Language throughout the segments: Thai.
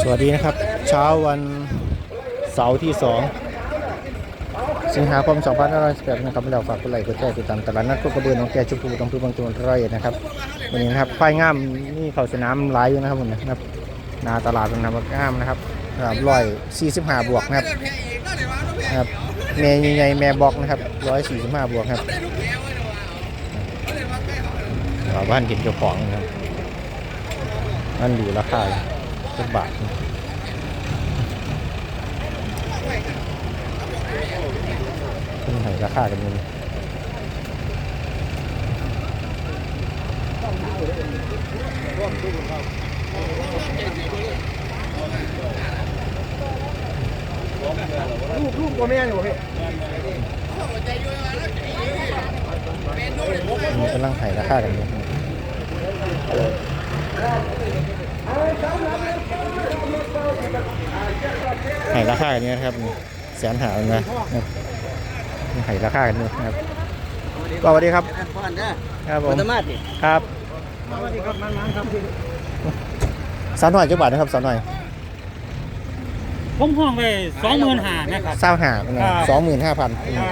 สวัสดีนะครับ เช้าวันเสาร์ที่ 2 สิงหาคม2518นะครับเราฝากกดไลค์กดแชร์ติดตามตลาดนัดโคกระเบือน้องแก่ชุมพูต้องพูบางจังหวัดร้อยเอ็ดนะครับวันนี้นะครับควายงามนี่เขาสนามหลายอยู่นะครับผมนะครับนาตลาดเป็นน้ำงามนะครับร้อยสี่สิบห้าบวกนะครับนะครับแม่ใหญ่แม่บอกนะครับร้อยสี่สิบห้าบวกครับบ้านกินเจ้าของนะครับนั่นดูราคา เป็นบาทขึ้นไหนราคากันอยู่นี่ลูกลูกตัวแม่อยู่พี่มันกำลังไห้ราคากันอยู่ ไห้ราคากันอยู่นะครับนี่แสนหาเลยนะครับนี่ไห้ราคากันอยู่นะครับสวัสดีครับพ่อนเด้อครับผมธรรมาดิครับสวัสดีครับมันมันครับพี่สาวหน่อยจังหวัดนะครับสาวหน่อยผมห้องไปสองหมื่นห้านะครับสาวหาสองหมื่นห้าพันครับ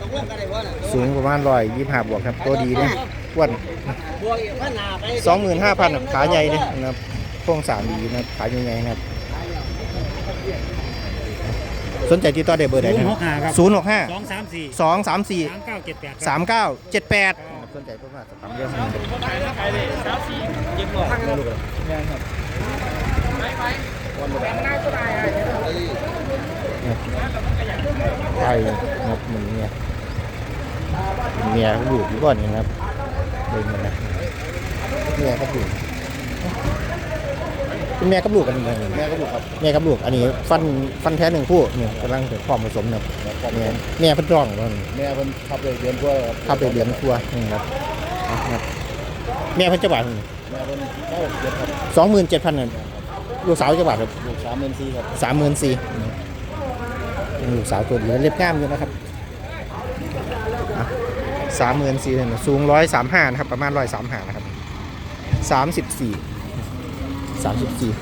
ตกลงกันได้บ่น่ะสูงประมาณร้อยยี่สิบห้าบวกครับ ตัวดีเนี่ยอ้วนบวกอีกพันหน้าไปสองหมื่นห้าพันขาใหญ่เนี่ยนะครับโครงสร้างดีนะครับขาใหญ่ๆนะครับ สนใจติดต่อได้เบอร์ใดศูนนะย์หกห้าครับ ศูนย์หกห้าสองสามสี่สองสามสี่สามเก้าเจ็ดแปดสามเก้าเจ็ดแปดสนใจเพิ่มมาสามเรื่องนี้ลูกเลยไปนะครับเหมือนเมียเมียเขาอยู่ที่บ้านนี่นะครับเดินมานะเมียก็อยู่ เป็นแม่กับลูกกันเลยแม่กับลูกครับแม่กับลูกอันนี้ฟันฟันแท้หนึ่งคู่เนี่ยกำลังเป็นความผสมนะครับแม่แม่เพิ่นร้องแล้วนี่แม่เพิ่นขับเลยเดือนกว่าขับไปเรียนครัวนี่ครับเอาครับแม่เพิ่นจะบาทแม่เพิ่นเข้าเดือนครับสองหมื่นเจ็ดพันลูกสาวจะบาทครับลูก34,000ครับสามหมื่นสี่ลูกสาวตัวดีแล้วเล็บงามอยู่นะครับสามหมื่นสี่สูงร้อยสามห้านะครับประมาณร้อยสามห้านะครับสามสิบสี่ สามสิบสี่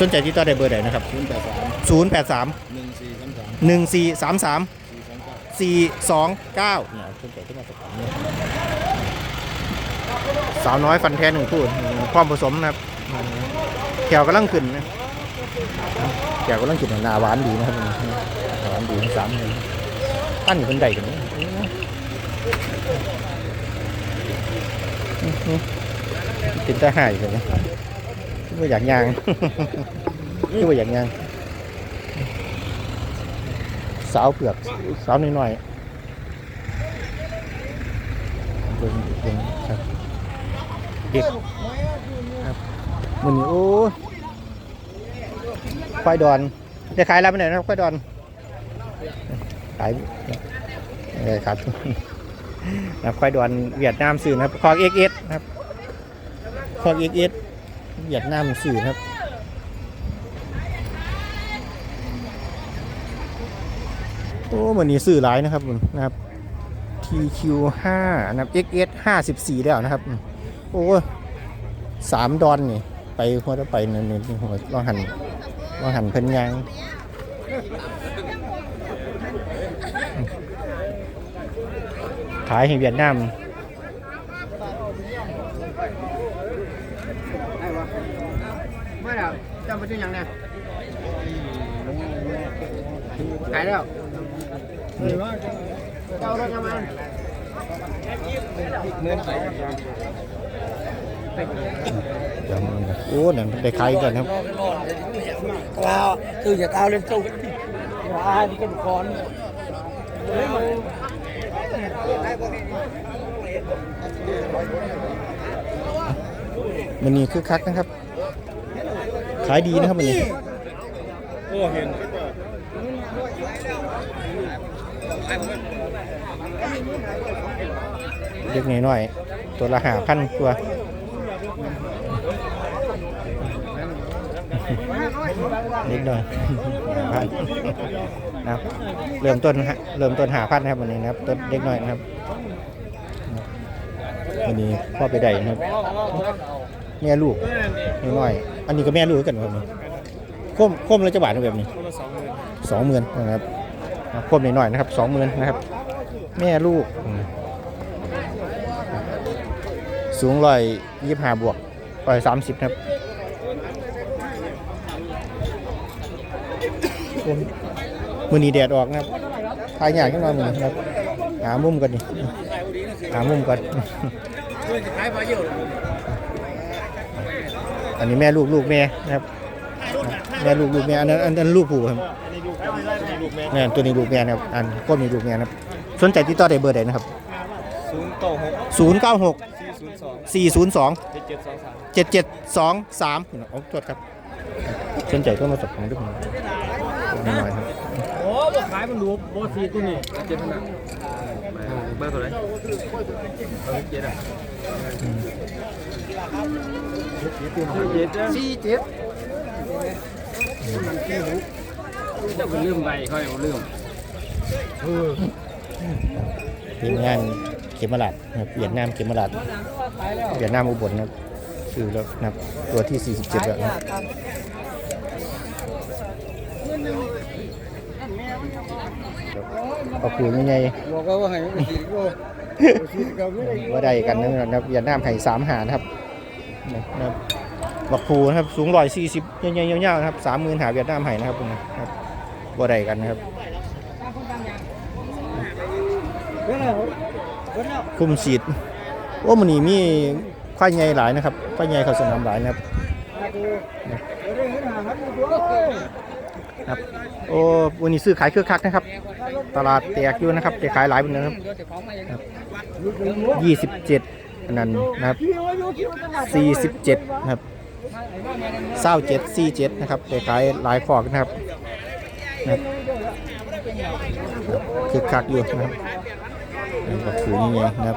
สนใจที่ต่อได้เบอร์ใดนนะครับศูนย์แปดสาม1433หนึ่งสี่สามสาม429สี่สองเก้าเนี่ยขึ้นไปขึ้นมาสักครั้งเนี่ยสาวน้อยฟันแท้หนึ่งคู่ความผสมนะครับแขวกำลังขึ้นนะแขวกำลังขึ้นหนาหวานดีนะครับหวานดีสามเลย ปั้นอยู่เป็นใดกันเนี่ยกินแต่หายเลยนะคือว่าอยากยางคือว่าอยากยางสาวเผือกสาวน้อยๆเบิ่งเบิ่งครับเด็กครับมันนี้โอ้ยควายดอนจะขายแล้วไปไหนนะครับควายดอน ขายเออครับนะครับควายดอนเวียดนามสื่อนะครับคอกเอ็กเอสนะครับคอกเอ็กเอสเวียดนามสื่อนะครับโอ้เหมือนนี้ซื้อหลายนะครับนะครับ TQ5 นะครับ XS 54แล้วนะครับ โอ้สามดอนนี่ ไปหัวจะไปนี่นี่หัวลองหันลองหันเพิ่นยางอืม ขายให้เวียดนามไม่แล้วจำไปที่ยังเนี่ยขายแล้วเจ้ารถยังไงเงินไปเดี๋ยวมันโอ้เนี่ยได้ขายกันครับว้าวคือจะเอาเล่นตู้ว้านี่กันก่อน มันนี่คือคักนะครับ ขายดีนะครับมันนี่โอ้เห็นเล็กน้อยๆตัวละหาพันตัว นิดหน่อยหาพันนะครับเริ่มต้นฮะเริ่มต้นหาพันนะครับวันนี้นะครับต้นเล็กหน้อยนะครับวันนี้พ่อไปได้นะครับ แม่ลูกน้อย อันนี้ก็แม่ลูกกันครับนี่คมคมแล้วจะบาทแบบนี้สองหมื่นนะครับคมหน่อยๆนะครับสองหมื่นนะครับ แม่ลูก สูงร้อยยี่สิบห้าบวกร้อยสามสิบครับ มือนี้แดดออกนะครับทายยากขึ้นมามือนี้ครับ หามุมกันนี่หามุมกันอันนี้แม่ลูกลูกแม่นะครับ แม่ลูกลูกแม่อันนั้นอันนั้นลูกผู้ครับนี่ตัวนี้ลูกแม่นะครับอันก้นนี้ลูกแม่นะครับ สนใจติดต่อได้เบอร์ใดนะครับศูนย์ต่อหกศูนย์เก้าหกสี่ศูนย์สองสี่ศูนย์สองเจ็ดเจ็ดสองสามเจ็ดเจ็ดสองสามโอ้ตรวจครับสนใจก็มาสอบถามด้วย นิดหน่อยครับโอ้บ่ขายมันดูโบสีตัวนี้เจ็ดขนาดเบอร์ตัวไหนเบอร์เจ็ดอะเจ็ดสี่เจ็ดจะเป็นลืมไปค่อยลืมทีมงานเขมราดนะครับเวียดนามเขมราดเวียดนามอุบลนะครับคือแล้วนะครับตัวที่ 47แล้วนะครับ ขอบคุณยังไงบอกว่าให้สีก็สีก็ว่าได้กันนะครับเวียดนามให้สามหานะครับนะครับบักผูนะครับสูงร้อยสี่สิบยาวๆๆนะครับสามหมื่นหาเวียดนามให้นะครับคุณนะครับว่าได้กันนะครับ คุมฉีดโอ้มันนี่มีควายใหญ่หลายนะครับควายใหญ่เขาสนามหลายนะครับ ครับโอ้วันนี้ซื้อขายเครือคักนะครับ ตลาดแตกอยู่นะครับแต่ขายหลายเป็นนะครับยี่สิบเจ็ดอันนั้นนะครับสี่สิบเจ็ดนะครับเศร้าเจ็ดสี่เจ็ดนะครับแต่ขายหลายขอกนะครับนะครับคือคักอยู่นะครับนี่ก็คือนี่ไงนะครับ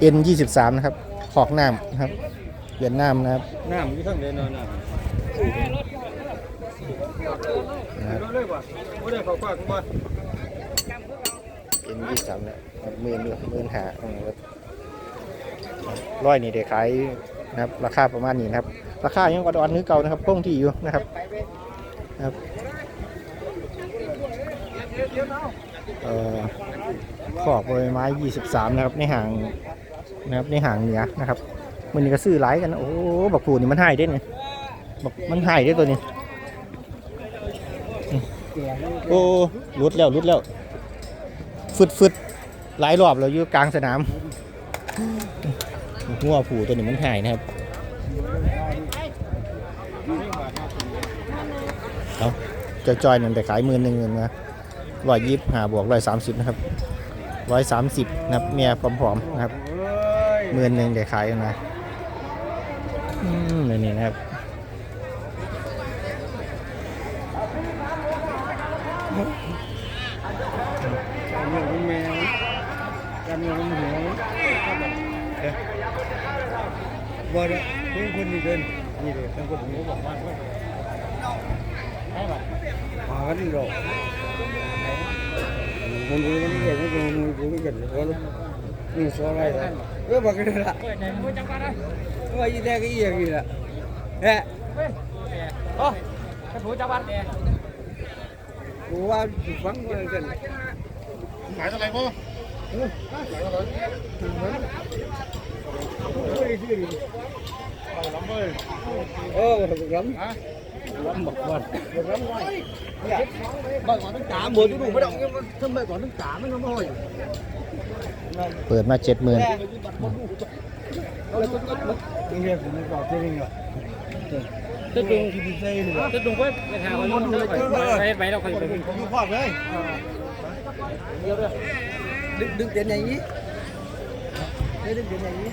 เอ็นยี่สิบสามนะครับขอกน้ำนะครับเวียดนามนะครับน้ำอยู่ทั้งเดือนนอนน้นะครับำเลยว่ะไม่ได้เขาฝากมาเอ็นยี่สามเนี่ยหมื่นด้วยหมื่นหานะครับร้อยนี่เดี๋ยวขายนะครับราคาประมาณนี้นะครับ ราคายังกว่าดอนนึกเก่านะครับคงที่อยู่นะครับนะครับเอ่อ ขอบใบไม้ยี่สิบสามนะครับ ในห่างนะครับในห่างเหนือนะครับมันนี่ก็ซื้อหลายกันโอ้บักผูนี่มันหายได้เนี่ยบักมันหายได้ตัวนี้ โอ้รุดแล้วรุดแล้วฟึดฟึดหลายรอบเราอยู่กลางสนามหัวผูตัวนี้มันหายนะครับเอาจอยๆนั่นแต่ขายมื่นหนึ่งเงินนะ ร้อยยี่สิบห้าบวกร้อยสามสิบนะครับร้อยสามสิบนะครับเมียผอมๆนะครับหมื่นหนึ่งแต่ขายนะอืมนี่นี่นะครับการเมืองมันแมวการเมืองมันหัวบ่ได้เพิ่งคนนี้เดินนี่เลยทั้งคนหัวบอกว่ามากันนี่หรอกคนรู้มันเกิดมันก็มันรู้ไม่เกิดเลยนี่สอนอะไรเออบอกกันละว่าอีแดงก็อีอย่างนี้ละเระถูจังหวัดกูว่าฟังกันขายเท่าไหร่พ่อเออลำบอก ก่อนบอกก่อนตั้งสา มหมื่นดูไม่ต้องทำไมก่อนตั้งสามมันไม่ห้อยเปิดมาเจ็ดหมื่นนี่เรียกผมบอกจริงเหรอจะดึงที่ดีใจเลยจะดึงไว้ไปหาคนนู้นไปไปเราคอยไปผมอยู่พอดเลยดึงดึงเตียนอย่างนี้ดึงเตียนอย่างนี้